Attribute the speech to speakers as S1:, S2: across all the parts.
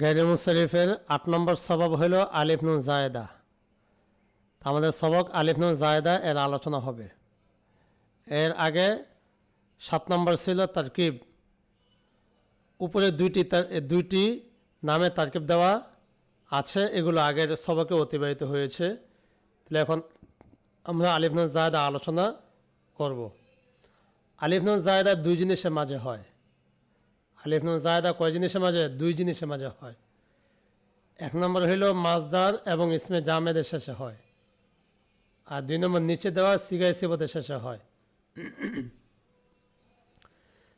S1: গাইরে মুশারিফের আট নম্বর সবক হইল আলিফ নুন জায়দা। আমাদের সবক আলিফ নুন জায়দা এর আলোচনা হবে। এর আগে সাত নম্বর ছিল তারকিব। উপরে দুইটি দুইটি নামে তারকিব দেওয়া আছে, এগুলো আগের সবকে অতিবাহিত হয়েছে। তাহলে এখন আমরা আলিফ নুন জায়দা আলোচনা করব। আলিফ নুন জায়দা দুই জিনিসের মাঝে হয়। আলিফ নুন জায়দা কয় জিনিসের মাঝে? দুই জিনিসের মাঝে হয়। এক নম্বর হইল মাজদার এবং ইসমে জামেদের শেষে হয়। আর দুই নম্বর নিচে দেওয়া সিগাই সিবতের শেষে হয়।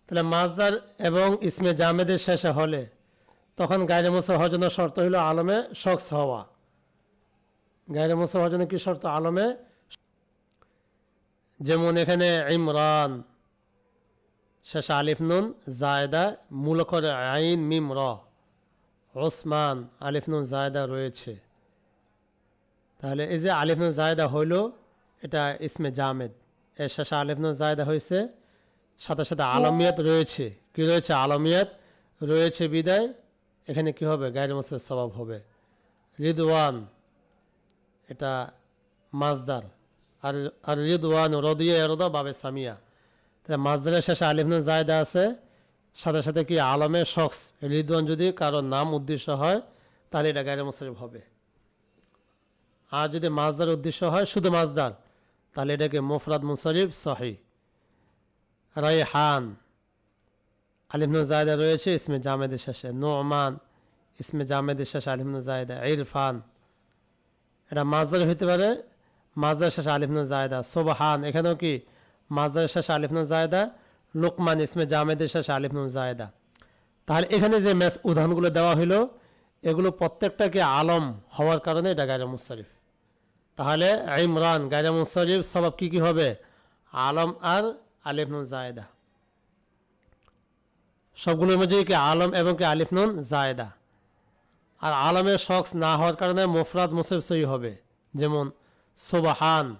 S1: তাহলে মাজদার এবং ইসমে জামেদের শেষে হলে তখন গায়রে মুসা হজনের শর্ত হইল আলমে শখস হওয়া। গায়রে মুসা হজনের কি শর্ত? আলমে যেমন এখানে ইমরান শেষে আলিফ নুন জায়দা মূল করে আইন মিম র ওসমান আলিফ নুন জায়দা রয়েছে। তাহলে এই যে আলিফ নুন জায়দা হইল, এটা ইসমে জামেদ। এর শেষে আলিফ নুন জায়দা হয়েছে সাথে সাথে আলমিয়াত রয়েছে। কি রয়েছে? আলমিয়াত রয়েছে বিদায়। এখানে কি হবে? গায়ের মাসের স্বভাব হবে। রিদওয়ান, এটা মাজদার। আর আর রিদওয়ান রদিয়া এরদা বাবে সামিয়া। তাহলে মাজদারের শেষে আলিফনুন জায়দা আছে। সাথে সাথে কি আলমের শখস, রিদওয়ান যদি কারোর নাম উদ্দেশ্য হয়, তাহলে এটা গায়ের মুসরিফ হবে। আর যদি মাজদার উদ্দেশ্য হয়, শুধু মাজদার তাহলে এটাকে মুফরাদ মুসরিফ সহি। রাইহান আলিফনু জায়দা রয়েছে, ইসমে জামেদের শেষে নোমান, ইসমে জামেদের শেষে আলিফনু জায়দা ইরফান। এটা মাজদার হইতে পারে মাজদার শেষে আলিফনু জায়দা। সোবাহান, এখানেও কি মাজদার শেষে আলিফনু জায়দা, লোকমান ইসমে জামেদের শেষে আলিফনু জায়দা। তাহলে এখানে যে ম্যাচ উদাহরণগুলো দেওয়া হইল, এগুলো প্রত্যেকটাকে আলম হওয়ার কারণে এটা গায়রা মুশারিফ। তাহলে ইমরান, গায়রা মুশারিফ সবাব কি কি হবে? আলম আর আলিফ নুন জায়দা। সবগুলোর মধ্যে কি আলম এবং কি আলিফ নুন জায়দা? আর আলমের শখস না হওয়ার কারণে মুফরাদ মুসিফ সই হবে। যেমন সোবাহান।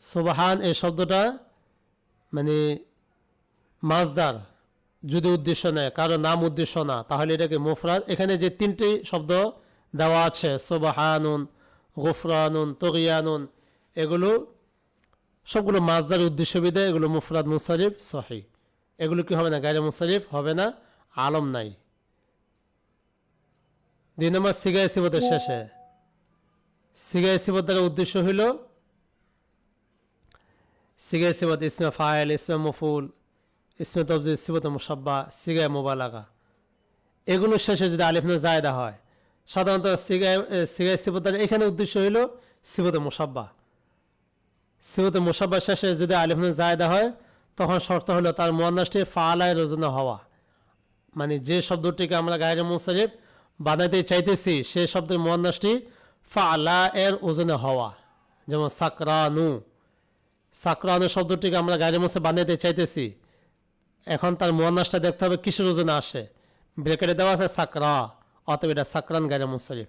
S1: সোবাহান এই শব্দটা মানে মাজদার, যদি উদ্দেশ্য নেয়, কারও নাম উদ্দেশ্য না, তাহলে এটাকে মুফরাদ। এখানে যে তিনটি শব্দ দেওয়া আছে, সোবাহানুন, গুফরানুন, তগিয়ানুন, এগুলো সবগুলো মাজদার উদ্দেশ্য বিদে এগুলো মুফরাদ মুসারিফ সহি। এগুলো কি হবে না? গাইরে মুসারিফ হবে না, আলম নাই। দুই নম্বর সিগাই সিবতের শেষে। সিগাই সিবত দ্বারা উদ্দেশ্য হইল সিগাই সিবত ইসমে ফায়েল ইসমে মফুল ইসমে তবজি সিবত মুসাব্বা সিগাই মোবালাগা এগুলো শেষে যদি আলিফনে জায়দা হয়, সাধারণত সিগাই সিগাই সিবত এখানে উদ্দেশ্য হইল সিবতে মুসাব্বা সিবতে মুসাব্বা শেষে যদি আলিফনে জায়দা হয়, তখন শর্ত হলো তার মোয়ান্নাসটি ফালায় রোজনা হওয়া। মানে যে শব্দটিকে আমরা গায়ের মুসারিফ বানাইতে চাইতেছি সেই শব্দের মোয়ান্নাসটি ফালা এর ওজনে হওয়া। যেমন সাকরানু। সাকরানু শব্দটিকে আমরা গায়ের মুসে বানাইতে চাইতেছি। এখন তার মোয়ান্নাসটা দেখতে হবে, কিসের ওজনে আসে? ব্রেকেটে দেওয়া আছে সাকরা, অতএব এটা সাকরান গায়ের মুসারিফ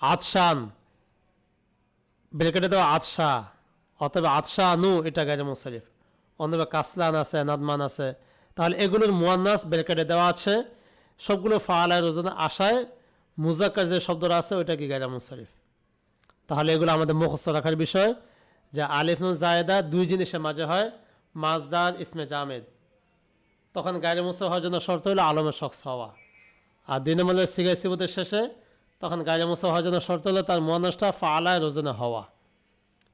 S1: আতশান, ব্রেকেটে দেওয়া আতশা, অতএব আতশা নু, এটা গায়ের মুসারিফ অন্যভাবে কাসলান আছে, নাদমান আছে। তাহলে এগুলোর মোয়ান্নাস ব্রেকেটে দেওয়া আছে, সবগুলো ফালায় রোজনে আশায় মুজাক্কার যে শব্দটা আছে, ওইটা কি গায়রা মুসারিফ তাহলে এগুলো আমাদের মুখস্থ রাখার বিষয়। যে আলিফ নুন জায়দা দুই জিনিসের মাঝে হয়, মাজদার, ইসমে জামেদ। তখন গায়ের মুসা হওয়ার জন্য শর্ত হলো আলমের শখস হওয়া। আর দুই নম্বর সিগাই সিবতের শেষে তখন গায়ের মুসা হওয়ার জন্য শর্ত হলো তার মোয়ান্নাসটা ফালায় রোজনে হওয়া।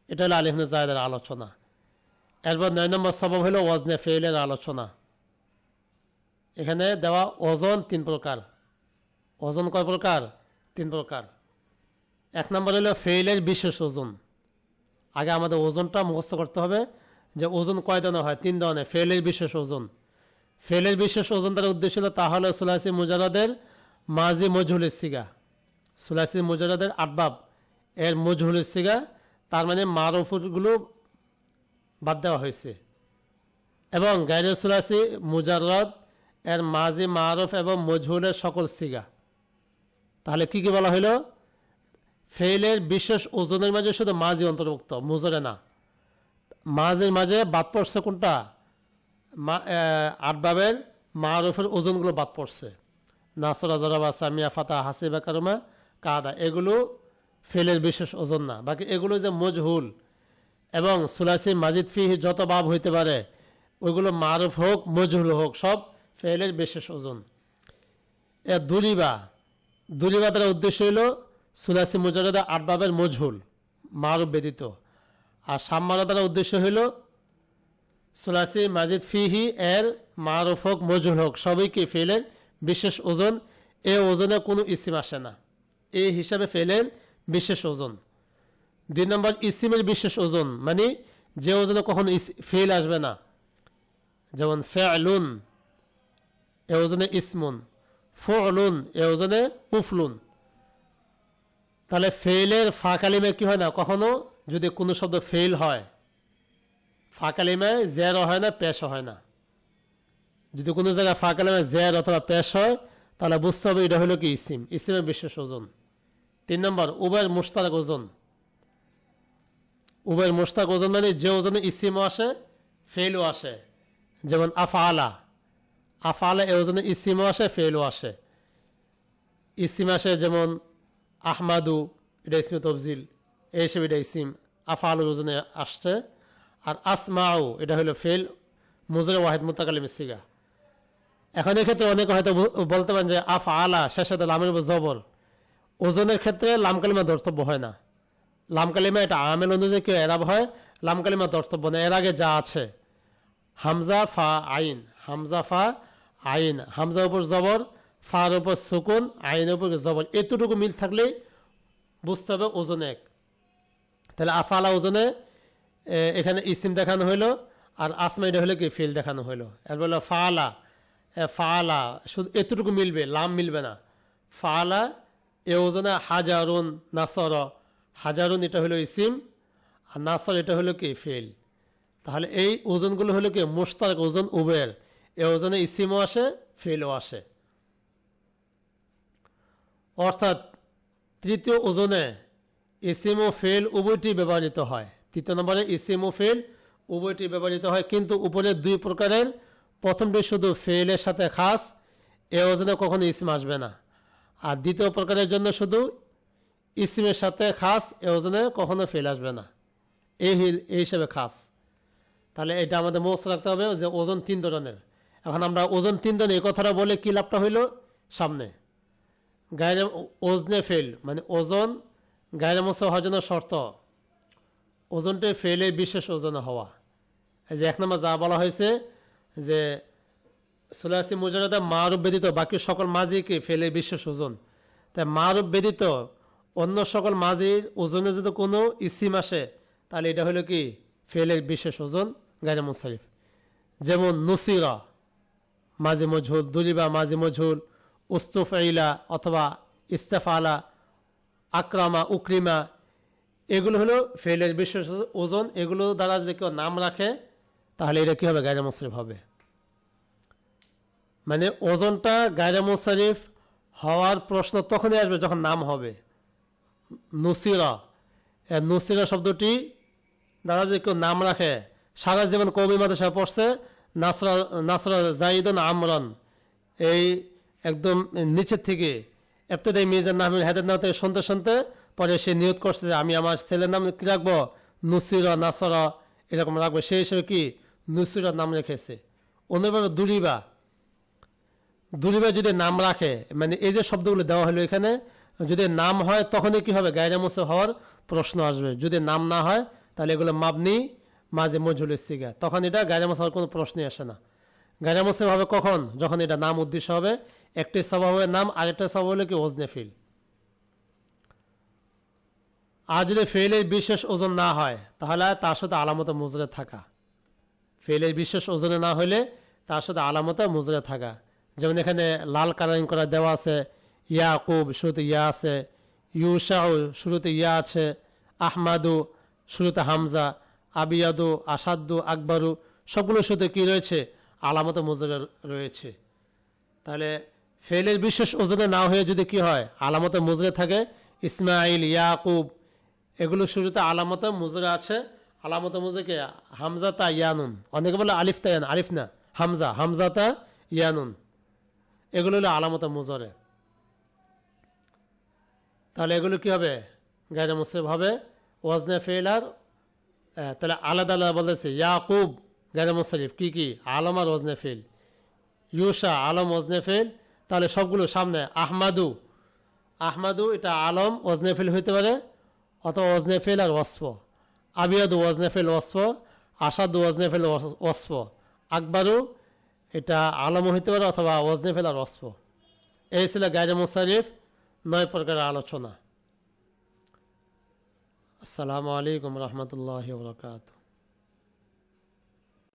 S1: এটা হলো আলিফ জায়দার আলোচনা। এরপর নয় নম্বর সবব হলো ওজনে ফেইলের আলোচনা। এখানে দেওয়া ওজন তিন প্রকার। ওজন কয় প্রকার? তিন প্রকার। এক নম্বর হলো ফেইলের বিশেষ ওজন। আগে আমাদের ওজনটা মুখস্থ করতে হবে যে ওজন কয় ধরনের হয়? তিন ধরনের ফেলের বিশেষ ওজন। ফেলের বিশেষ ওজন তার উদ্দেশ্য হলো তাহলে সুলাসি মুজারাদের মাজি মজহুলের সিগা। সুলাসি মুজারাদের আটবাব। এর মজহুলের সিগা, তার মানে মারফুটগুলো বাদ দেওয়া হয়েছে। এবং গাইরে সুলাসি মুজারদ, এর মাজি মারফ এবং মজহুলের সকল সিগা। তাহলে কি কি বলা হইল ফেইলের বিশেষ ওজনের মাঝে শুধু মাঝি অন্তর্ভুক্ত, মুজরে না। মাঝের মাঝে বাদ পড়ছে কোনটা? আটবাবের মারফের ওজনগুলো বাদ পড়ছে। নাসরা জরাবা সামিয়া, ফাতা, হাসিবা, কারুমা, কাদা, এগুলো ফেলের বিশেষ ওজন না। বাকি এগুলো যে মজহুল এবং সুলাসি মাজিদ ফি যত বাব হইতে পারে, ওইগুলো মারুফ হোক, মজহুল হোক, সব ফেলের বিশেষ ওজন। এ দুরিবা দুরিবা দ্বারা উদ্দেশ্য হইল সুলাসি মুজারদা আট বাবের মজহুল, মারুফ ব্যতীত। আর সাম্মারা দ্বারা উদ্দেশ্য হইল সুলাসি মাজিদ ফিহি এর মারুফ হোক, মজহুল হোক, সবই কি ফেলের বিশেষ ওজন, এ ওজনে কোনো ইসিম আসে না। এই হিসাবে ফেলের বিশেষ ওজন। দুই নম্বর, ইসিমের বিশেষ ওজন মানে যে ওজনে কখনো ফেল আসবে না। যেমন ফেলুন, এ ওজনে ইসমুন, ফলুন, এ ওজনে উফলুন। তাহলে ফেলের ফা কালিমে কি হয় না? কখনো? যদি কোনো শব্দ ফেল হয় ফা কালিমায় জের হয় না, পেশ হয় না। যদি কোনো জায়গায় ফা কালিমায় জের অথবা পেশ হয়, তাহলে বুঝতে হবে এটা হলো কি ইসিম। ইসিমের বিশেষ ওজন। তিন নম্বর উবের মুস্তাক ওজন। উবের মুস্তাক ওজন মানে যে ওজনে ইসিমও আসে ফেলও আসে। যেমন আফআলা। আফআলা এ ওজনে ইসিমও আসে ফেলও আসে। ইসিম আসে যেমন আহমাদু এটা ইসমে তফজিল, এই হিসেবে এটা ইসিম আফআলুর ওজনে আসছে। আর আসমাউ, এটা হলো ফেল, মুজরে ওয়াহিদ মুতাকালিম সিগা। এখন এক্ষেত্রে অনেকে হয়তো বলতে পারেন যে আফ আলা শেষে তো লামের জবর। ওজনের ক্ষেত্রে লামকালিমা ধর্তব্য হয় না। লামকালিমা এটা আমেল অনুযায়ী কেউ এরাব হয় লাম কালিমা ধর্তব্য না। এর আগে যা আছে, হামজা ফা আইন, হামজা ফা আইন, হামজা উপর জবর ফার উপর সুকুন আইনের উপর জবর এতটুকু মিল থাকলেই বুঝতে হবে ওজন এক। তাহলে আফালা ওজনে এখানে ইসিম দেখানো হইল, আর আসমা এটা হলো কি, ফিল দেখানো হইল। এর বলল ফালা ফালা, শুধু এতটুকু মিলবে, লাম মিলবে না। ফালা, এ ওজনে হাজারুন নাসর, হাজারুন এটা হলো ইসিম, আর নাসর এটা হলো কি, ফেল। তাহলে এই ওজনগুলো হলো কি মোস্তাক ওজন উবের। এ ওজনে ইসিমও আসে, ফেলও আসে। অর্থাৎ তৃতীয় ওজনে ইসিম ও ফেল উভয়টি ব্যবহৃত হয়। তৃতীয় নম্বরে ইসিম ও ফেল উভয়টি ব্যবহৃত হয়, কিন্তু উপরে দুই প্রকারের। প্রথমটি শুধু ফেলের সাথে খাস, এ ওজনে কখনো ইসিম আসবে না। আর দ্বিতীয় প্রকারের জন্য শুধু ইসিমের সাথে খাস, এ ওজনে কখনো ফেল আসবে না। এই এই হিসেবে খাস। তাহলে এটা আমাদের মস্ত রাখতে হবে যে ওজন তিন ধরনের। এখন আমরা ওজন তিন ধরনের এই কথাটা বলে কি লাভটা হইল? সামনে। গায়ের ওজনে ফেল মানে ওজন গায়ের মশা হওয়ার জন্য শর্ত। ওজনটা ফেলে বিশেষ ওজনে হওয়া। এই যে এক নম্বর যা বলা হয়েছে যে সুলাসি মুজারদা মারুপ ব্যতীত বাকি সকল মাঝিকে ফেলে বিশেষ ওজন। তাই মারুপ ব্যতীত অন্য সকল মাঝির ওজনে যদি কোনো ইসিম আসে, তাহলে এটা হলো কি? ফেলের বিশেষ ওজন গায়ের মুসারিফ যেমন নুসিরা, মাঝি মজহুল দুলিবা, মাঝি মজহুল উস্তুফাইলা অথবা ইস্তেফালা, আকরামা, উক্রিমা, এগুলো হলো ফেলের বিশেষ ওজন। এগুলো দ্বারা যদি কেউ নাম রাখে, তাহলে এটা কী হবে? গায়রা মুশরিফ হবে। মানে ওজনটা গায়রা মুশরিফ হওয়ার প্রশ্ন তখনই আসবে যখন নাম হবে। নুসিরা। নুসিরা শব্দটি দ্বারা যদি কেউ নাম রাখে, সারা জীবন কবি মাদ্রাসায় পড়ছে, নাসরা নাসরা জাইদন আমরন। এই একদম নিচের থেকে এফতেদাই মির্জার নামের হেদের নাম থেকে শুনতে শুনতে পরে সে নিয়োগ করছে যে আমি আমার ছেলের নাম কি রাখব? নুসিরা, নাসরা এরকম রাখব। সেই হিসেবে কি? নুসিরা নাম রেখেছে। অন্যভাবে দুরিবা। দুরিবা যদি নাম রাখে মানে এই যে শব্দগুলো দেওয়া হলো এখানে, যদি নাম হয় তখনই কি হবে? গায়রা মুসে হওয়ার প্রশ্ন আসবে। যদি নাম না হয়, তাহলে এগুলো মাবনি, মাঝে মজুলের সিগা। তখন এটা গায়রা মুসে হওয়ার কোনো প্রশ্নই আসে না। গায়রা মুসে হবে কখন? যখন এটা নাম উদ্দেশ্য হবে। একটি স্বভাবের নাম, আরেকটা স্বভাব হলো কি ওজনে ফিল আর যদি ফেলের বিশেষ ওজন না হয়, তাহলে তার সাথে আলামতে মুজরে থাকা। ফেলের বিশেষ ওজনে না হলে তার সাথে আলামতে মুজরে থাকা। যেমন এখানে লাল কালারিং করা দেওয়া আছে, ইয়াকুব শুরুতে ইয়া আছে ইউসাউ শুরুতে ইয়া আছে, আহমাদু শুরুতে হামজা, আবিয়াদু আসাদু আকবরু, সবগুলোর সাথে কি রয়েছে? আলামত মুজরে রয়েছে। তাহলে ফেলের বিশেষ ওজনে না হয়ে যদি কি হয় আলামতে মুজরে থাকে ইসমাইল ইয়াকুব এগুলো শুরুতে আলামতে মুজরে আছে। আলামতে মুজরে হামজাতা ইয়ানুন। অনেকে বলে আলিফ তায়ান আলিফ না। হামজা হামজাতা ইয়ানুন। এগুলো হলো আলামতে মুজরে। তাহলে এগুলো কি হবে? গাইরে মুসরিফ হবে। ওয়াজনে ফেল আর আহ, তাহলে আলাদা আলাদা বলেছে ইয়াকুব গাইরে মুসরিফ কি কি? আলম আর ওজনে ফেল। ইউসা আলম ওজনে ফেল। তাহলে সবগুলো সামনে আহমাদু। আহমাদু এটা আলম ওজনে ফেল হইতে পারে, অথবা ওজনে ফেল আর ওয়াসফ। আবিয়াদু ওজনে ফেল ওয়াসফ। আসাদু ওজনে ফেল ওয়াসফ। আকবরু এটা আলম হইতে পারে, অথবা ওজনে ফেল আর ওয়াসফ। এই ছিল গাইরে মুসারিফ নয় প্রকারের আলোচনা। আসসালামু আলাইকুম রহমতুল্লাহ বরকাত